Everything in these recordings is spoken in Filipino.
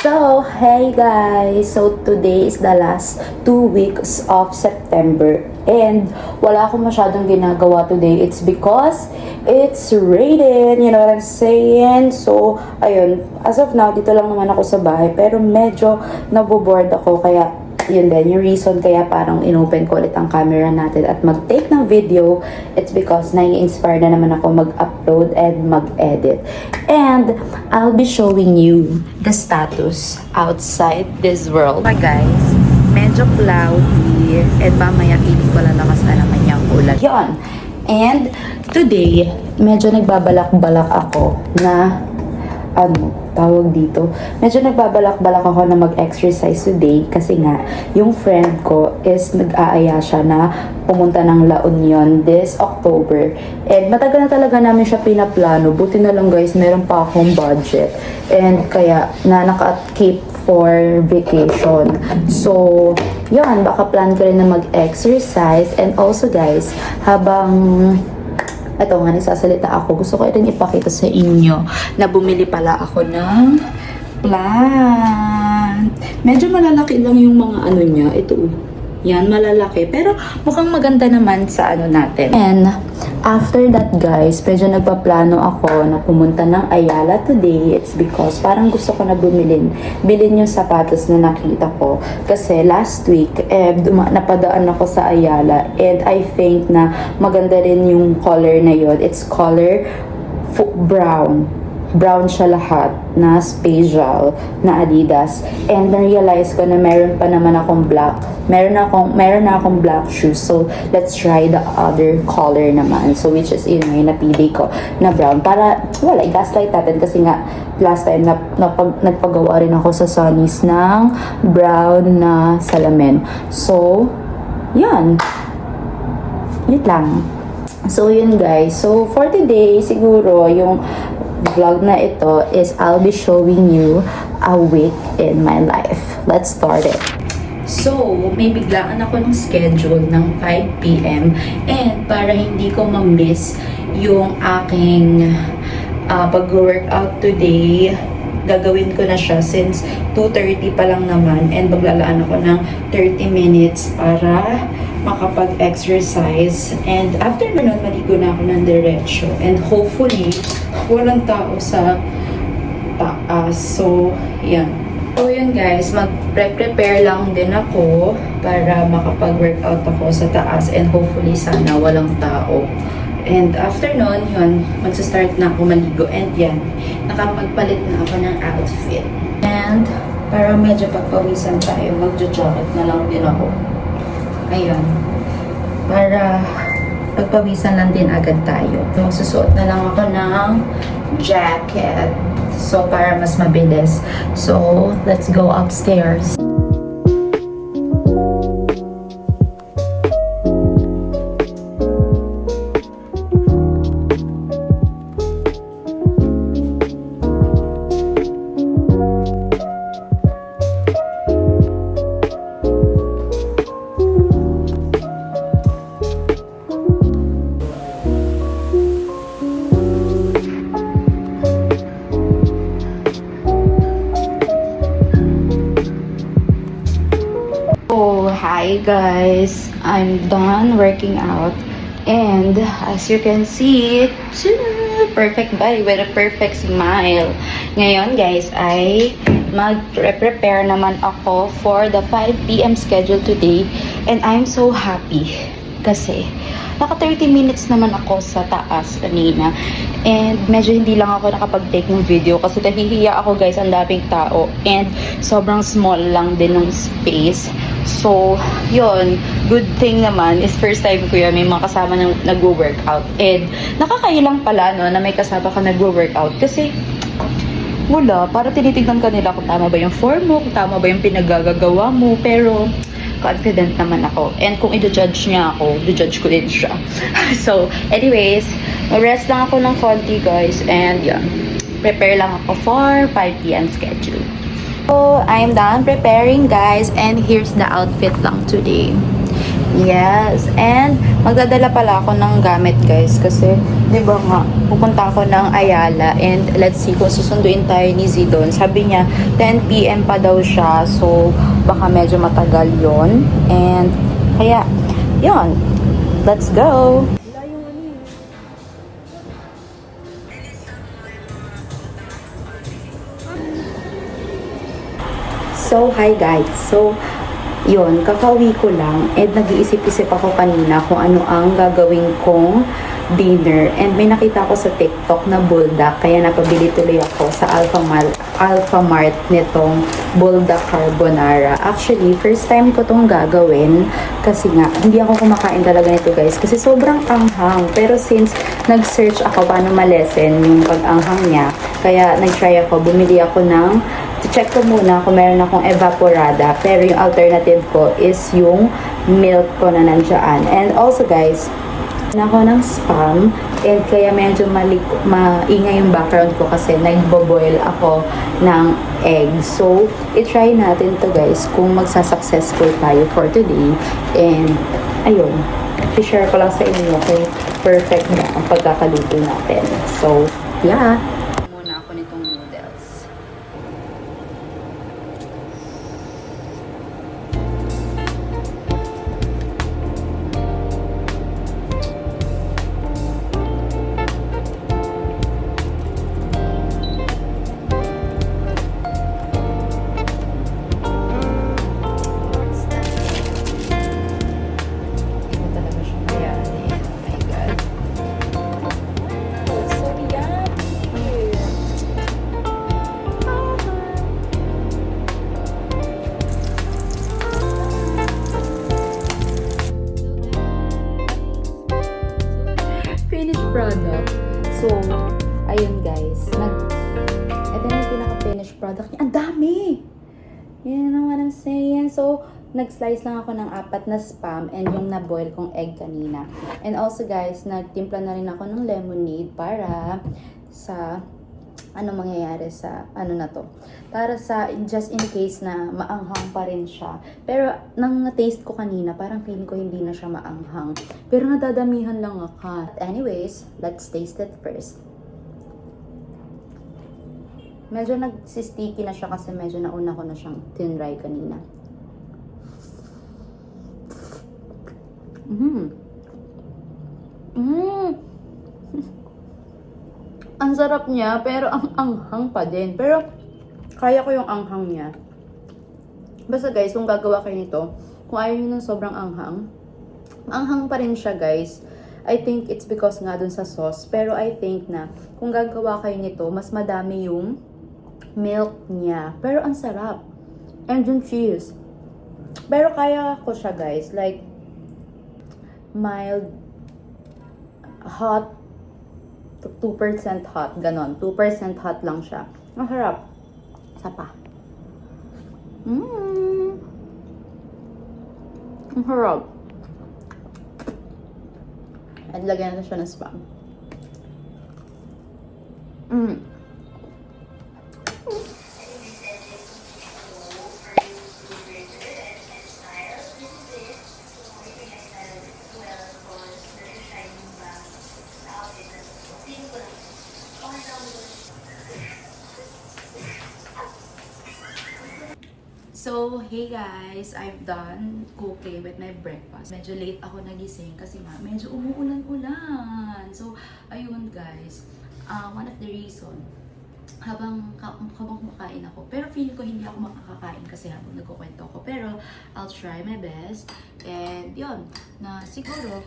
So, hey guys! So, today is the last two weeks of September. And wala akong masyadong ginagawa today. It's because it's raining. You know what I'm saying? So, ayun. As of now, dito lang naman ako sa bahay. Pero medyo naboboard ako. Kaya, yun din. Yung reason kaya parang inopen ko ulit ang camera natin at mag-take ng video, it's because nai-inspire na naman ako mag-upload and mag-edit. And I'll be showing you the status outside this world. Hi guys, medyo cloudy and mamaya feeling ko lalakas na naman yung ulan. Yun. And today, medyo nagbabalak-balak ako na ano, tawag dito. Medyo nagbabalak-balak ako na mag-exercise today kasi nga, yung friend ko is nag-aaya siya na pumunta ng La Union this October. And matagal na talaga namin siya pinaplano. Buti na lang guys, meron pa akong budget. And kaya, na naka-keep for vacation. So, yun, baka plan ko rin na mag-exercise. And also guys, habang ito nga, nagsasalita ako. Gusto ko rin ipakita sa inyo na bumili pala ako ng plant. Medyo malalaki lang yung mga ano niya. Ito, oh. Yan, malalaki. Pero mukhang maganda naman sa ano natin. And after that guys, medyo nagpaplano ako na pumunta ng Ayala today. It's because parang gusto ko na bumilin. Bilin yung sapatos na nakita ko. Kasi last week, eh, napadaan ako sa Ayala. And I think na maganda rin yung color na yon It's color brown brown siya lahat na spatial na Adidas. And na-realize ko na meron pa naman akong black meron na akong meron na akong black shoes. So let's try the other color naman. So which is yun yung napili ko na brown. Para wala i-gaslight natin kasi nga last time na, napag, nagpagawa rin ako sa Sonny's ng brown na salamin. So yan yun lang. So, yun guys. So, for today, siguro, yung vlog na ito is I'll be showing you a week in my life. Let's start it. So, may biglaan ako ng schedule ng 5pm and para hindi ko ma-miss yung aking uh, pag-workout today, gagawin ko na siya since 2.30 pa lang naman and maglalaan ako ng 30 minutes para makapag-exercise and after nun, maligo na ako ng diretsyo and hopefully, walang tao sa taas. So, yan. So, yun guys, mag-prepare lang din ako para makapag-workout ako sa taas and hopefully sana walang tao. And after nun, yun, magsa-start na ako maligo. And yan, nakapagpalit na ako ng outfit. And para medyo pagpawisan tayo, magjo-jacket na lang din ako. Ayun. Para pagpawisan lang din agad tayo. Magsusuot na lang ako ng jacket. So, para mas mabilis. So, let's go upstairs. I'm done working out. And as you can see, perfect body with a perfect smile. Ngayon guys ay mag-prepare naman ako for the 5pm schedule today. And I'm so happy kasi naka 30 minutes naman ako sa taas kanina. And medyo hindi lang ako nakapag-take ng video kasi nahihiya ako guys, ang daming tao. And sobrang small lang din ng space. So, yun, good thing naman is first time ko yun, may mga kasama na nag-workout. And nakakailang pala no, na may kasama ka nag-workout kasi wala, para tinitignan ka nila kung tama ba yung form mo, kung tama ba yung pinagagagawa mo, pero confident naman ako. And kung i-judge niya ako, i-judge ko din siya. so, anyways, rest lang ako ng konti guys, and yeah, prepare lang ako for 5pm schedule. So, I'm done preparing guys, and here's the outfit lang today. Yes, and magdadala pala ako ng gamit guys kasi 'di ba nga pupunta ako ng Ayala and let's see kung susunduin tayo ni Z doon. Sabi niya 10 PM pa daw siya so baka medyo matagal 'yon. And kaya 'yon. Let's go. So, hi guys. So, yun, kakauwi ko lang and nag-iisip-isip ako kanina kung ano ang gagawin kong dinner and may nakita ko sa TikTok na buldak kaya napabili tuloy ako sa Alpha Mart, Alpha Mart nitong buldak carbonara. Actually, first time ko tong gagawin kasi nga hindi ako kumakain talaga nito guys kasi sobrang anghang. Pero since nag-search ako paano malesen yung pag-anghang niya, kaya nag-try ako, bumili ako ng check ko muna kung meron akong evaporada. Pero yung alternative ko is yung milk ko na nandiyan. And also guys, na ako ng spam and kaya medyo malik, maingay yung background ko kasi nagbo-boil ako ng egg. So, itry natin to guys kung magsa-successful tayo for today. And, ayun, i-share ko lang sa inyo kung perfect na ang pagkakaluto natin. So, yeah. Nag-slice lang ako ng apat na spam and yung na-boil kong egg kanina. And also guys, nagtimpla na rin ako ng lemonade para sa ano mangyayari sa ano na to. Para sa just in case na maanghang pa rin siya. Pero nang na-taste ko kanina, parang feeling ko hindi na siya maanghang. Pero nadadamihan lang ako. Anyways, let's taste it first. Medyo nagsisticky na siya kasi medyo nauna ko na siyang tinry kanina. Mm. Mm. ang sarap niya, pero ang anghang pa din. Pero, kaya ko yung anghang niya. Basta guys, kung gagawa kayo nito, kung ayaw nyo ng sobrang anghang, anghang pa rin siya guys. I think it's because nga dun sa sauce. Pero I think na, kung gagawa kayo nito, mas madami yung milk niya. Pero ang sarap. And yung cheese. Pero kaya ko siya guys. Like, mild, hot, 2% hot, ganon. 2% hot lang siya. Ang harap. Isa pa. Mmm. Ang harap. At lagyan natin siya ng spam. Mmm. Guys, I've done cooking with my breakfast. Medyo late ako nagising kasi nga medyo umuulan-ulan. So, ayun guys, uh, one of the reason habang habang kumakain ako. Pero feeling ko hindi ako makakakain kasi habang nagkukwento ako. Pero I'll try my best. And yun, na siguro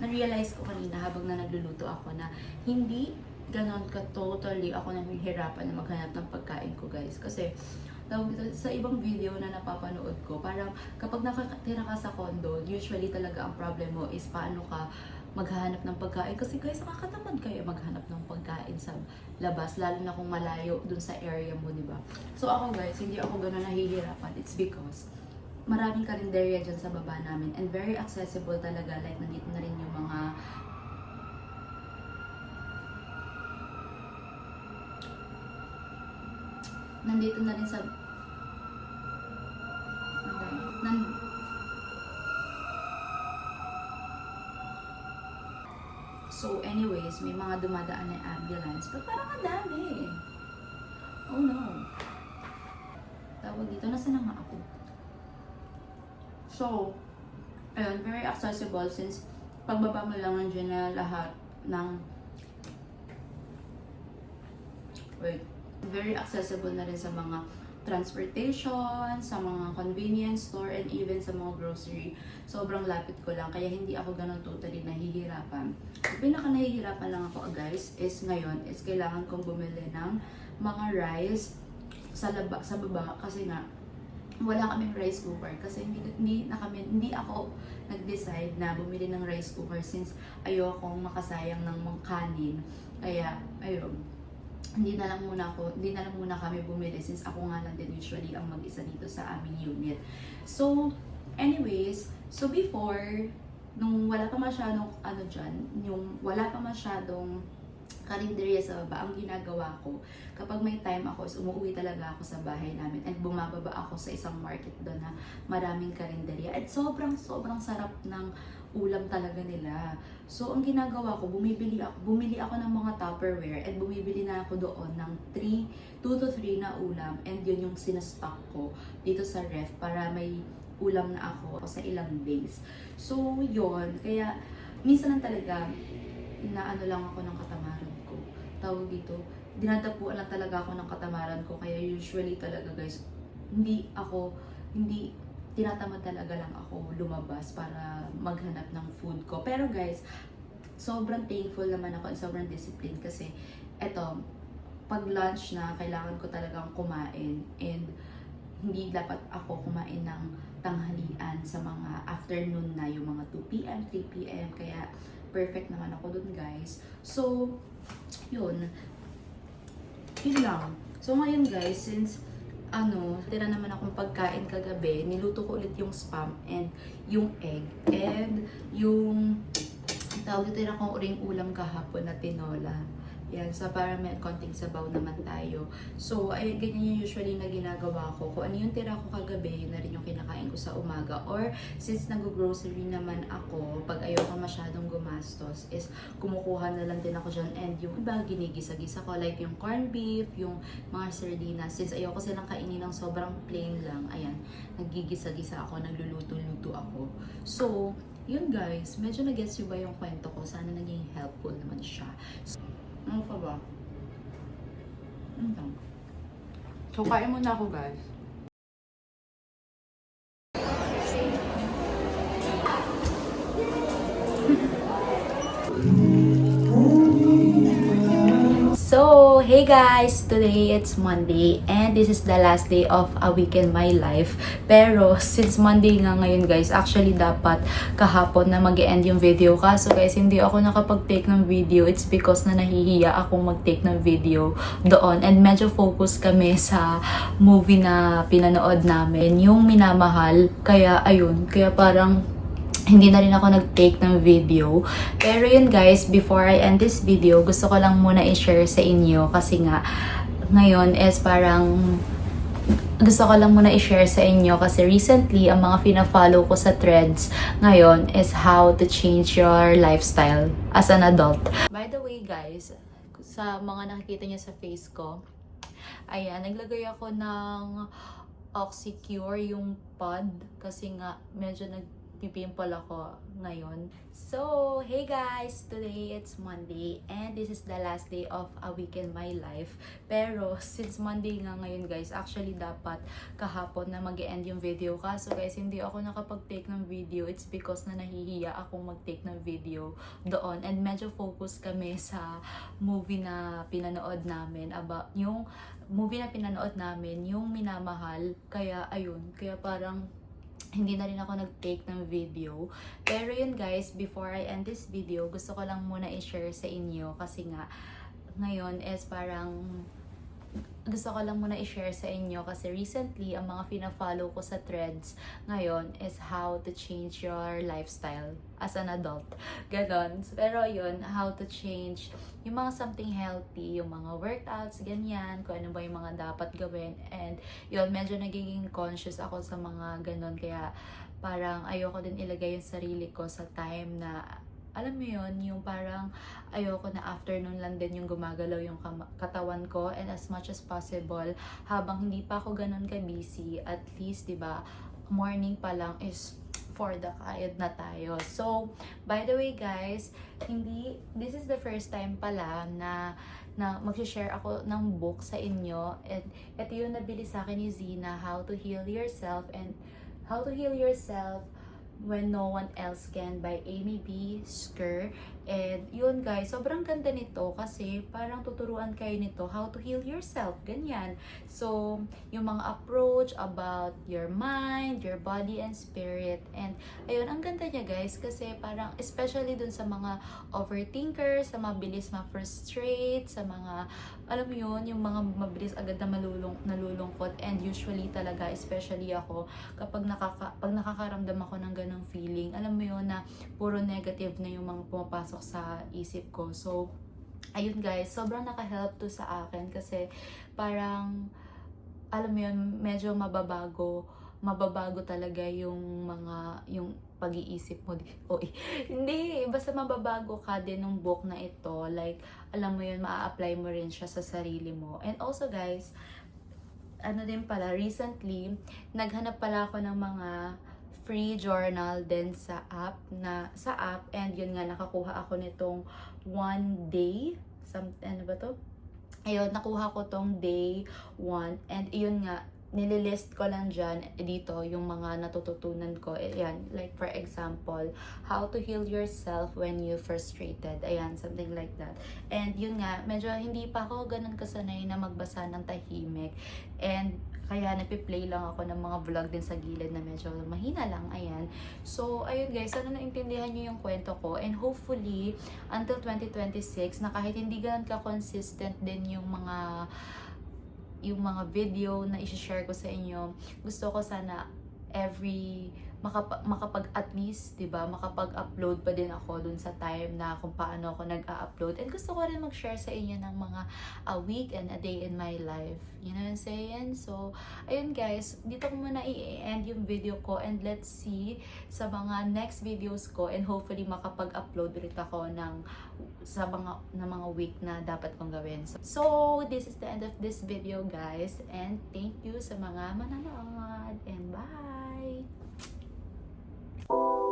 na-realize ko kanina habang na nagluluto ako na hindi ganon ka totally ako nahihirapan na maghanap ng pagkain ko guys. Kasi tawag dito, sa ibang video na napapanood ko, parang kapag nakatira ka sa condo, usually talaga ang problem mo is paano ka maghahanap ng pagkain. Kasi guys, nakakatamad kayo maghanap ng pagkain sa labas, lalo na kung malayo dun sa area mo, di ba? So ako guys, hindi ako gano'n nahihirapan. It's because maraming karinderya dyan sa baba namin and very accessible talaga. Like, nandito na rin yung mga nandito na rin sa ng So anyways, may mga dumadaan na ambulance, but parang ang dami. Oh no. Tawag dito, nasa na nga ako? So, ayun, very accessible since pagbaba mo lang nandiyan na lahat ng wait, very accessible na rin sa mga transportation, sa mga convenience store, and even sa mga grocery. Sobrang lapit ko lang, kaya hindi ako ganun totally nahihirapan. Yung pinaka nahihirapan lang ako, guys, is ngayon, is kailangan kong bumili ng mga rice sa laba, sa baba, kasi nga, wala kaming rice cooker kasi hindi, hindi na kami hindi ako nag-decide na bumili ng rice cooker since ayokong makasayang ng mga kanin kaya ayun hindi na lang muna ako, hindi na lang muna kami bumili since ako nga lang din usually ang mag-isa dito sa aming unit. So, anyways, so before, nung wala pa masyadong ano dyan, yung wala pa masyadong karinderya sa baba, ang ginagawa ko, kapag may time ako, is umuwi talaga ako sa bahay namin and bumababa ako sa isang market doon na maraming karinderya. At sobrang, sobrang sarap ng ulam talaga nila. So, ang ginagawa ko, bumibili ako, bumili ako ng mga Tupperware and bumibili na ako doon ng 3, 2 to 3 na ulam and yun yung sinastock ko dito sa ref para may ulam na ako sa ilang days. So, yun. Kaya, minsan lang talaga, inaano lang ako ng katamaran ko. Tawag dito, dinadapuan lang talaga ako ng katamaran ko. Kaya usually talaga guys, hindi ako, hindi, tinatamad talaga lang ako lumabas para maghanap ng food ko. Pero guys, sobrang thankful naman ako and sobrang disciplined kasi eto, pag lunch na, kailangan ko talagang kumain and hindi dapat ako kumain ng tanghalian sa mga afternoon na yung mga 2pm, 3pm kaya perfect naman ako dun guys. So yun. Yun lang. So ngayon guys since ano, tira naman akong pagkain kagabi, niluto ko ulit yung spam and yung egg and yung tawag tira kong uring ulam kahapon na tinola. Yan, sa para may konting sabaw naman tayo. So, ay, ganyan yung usually na ginagawa ko. Kung ano yung tira ko kagabi, yun na rin yung kinakain ko sa umaga. Or, since nag-grocery naman ako, pag ayoko masyadong gumastos, is kumukuha na lang din ako dyan. And yung iba, ginigisa-gisa ko. Like yung corned beef, yung mga sardinas. Since ayoko silang kainin ng sobrang plain lang, ayan, nagigisa-gisa ako, nagluluto-luto ako. So, yun guys, medyo nag-gets nyo ba yung kwento ko? Sana naging helpful naman siya. Ano pa ba? Ano lang? So, kain muna ako, guys. Hey guys! Today it's Monday and this is the last day of a week in my life. Pero, since Monday nga ngayon guys, actually dapat kahapon na mag end yung video. Kaso guys, hindi ako nakapag-take ng video. It's because na nahihiya akong mag-take ng video doon. And medyo focus kami sa movie na pinanood namin, yung Minamahal. Kaya, ayun, kaya parang hindi na rin ako nag-take ng video. Pero yun guys, before I end this video, gusto ko lang muna i-share sa inyo kasi nga ngayon is parang gusto ko lang muna i-share sa inyo kasi recently, ang mga fina-follow ko sa threads ngayon is how to change your lifestyle as an adult. By the way guys, sa mga nakikita niyo sa face ko, ayan, naglagay ako ng Oxycure, yung pod, kasi nga medyo nag pipimple ako ngayon. So, hey guys! Today it's Monday and this is the last day of a week in my life. Pero, since Monday nga ngayon guys, actually dapat kahapon na mag end yung video. Kaso guys, hindi ako nakapag-take ng video. It's because na nahihiya akong mag-take ng video doon. And medyo focus kami sa movie na pinanood namin about yung movie na pinanood namin, yung Minamahal. Kaya, ayun. Kaya parang hindi na rin ako nag-take ng video. Pero yun guys, before I end this video, gusto ko lang muna i-share sa inyo kasi nga ngayon is parang gusto ko lang muna i-share sa inyo kasi recently, ang mga fina-follow ko sa threads ngayon is how to change your lifestyle as an adult. Ganon. Pero yun, how to change yung mga something healthy, yung mga workouts, ganyan, kung ano ba yung mga dapat gawin. And yun, medyo nagiging conscious ako sa mga ganon. Kaya parang ayoko din ilagay yung sarili ko sa time na alam mo yon yung parang ayoko na afternoon lang din yung gumagalaw yung katawan ko and as much as possible habang hindi pa ako ganun ka-busy at least 'di ba morning pa lang is for the kayod na tayo. So, by the way guys, hindi this is the first time pala na na mag-share ako ng book sa inyo and ito yung nabili sa akin ni Zina, How to Heal Yourself and How to Heal Yourself When No One Else Can by Amy B. Skur. And yun guys, sobrang ganda nito kasi parang tuturuan kayo nito how to heal yourself. Ganyan. So, yung mga approach about your mind, your body and spirit. And ayun, ang ganda niya guys kasi parang especially dun sa mga overthinkers, sa mabilis ma-frustrate, sa mga, alam mo yun, yung mga mabilis agad na malulung, nalulungkot. And usually talaga, especially ako, kapag nakaka, pag nakakaramdam ako ng ganong feeling, alam mo yun na puro negative na yung mga pumapasok sa isip ko. So, ayun guys, sobrang naka-help to sa akin kasi parang, alam mo yun, medyo mababago, mababago talaga yung mga, yung pag-iisip mo. O, hindi, basta mababago ka din ng book na ito. Like, alam mo yun, maa-apply mo rin siya sa sarili mo. And also guys, ano din pala, recently, naghanap pala ako ng mga free journal din sa app na sa app and yun nga nakakuha ako nitong one day some ano ba to ayun nakuha ko tong day one and yun nga nililist ko lang dyan dito yung mga natututunan ko. Ayan, like for example, how to heal yourself when you frustrated. Ayan, something like that. And yun nga, medyo hindi pa ako ganun kasanay na magbasa ng tahimik. And kaya napiplay lang ako ng mga vlog din sa gilid na medyo mahina lang. Ayan. So, ayun guys, sana naintindihan nyo yung kwento ko. And hopefully, until 2026, na kahit hindi ganun ka-consistent din yung mga yung mga video na i-share ko sa inyo, gusto ko sana every makap- makapag at least 'di ba? Makapag-upload pa din ako dun sa time na kung paano ako nag-upload and gusto ko rin mag-share sa inyo ng mga a week and a day in my life. You know what I'm saying? So ayun guys dito ko muna i-end yung video ko and let's see sa mga next videos ko and hopefully makapag-upload ulit ako ng sa mga na mga week na dapat kong gawin. So, so this is the end of this video guys and thank you sa mga mananood and bye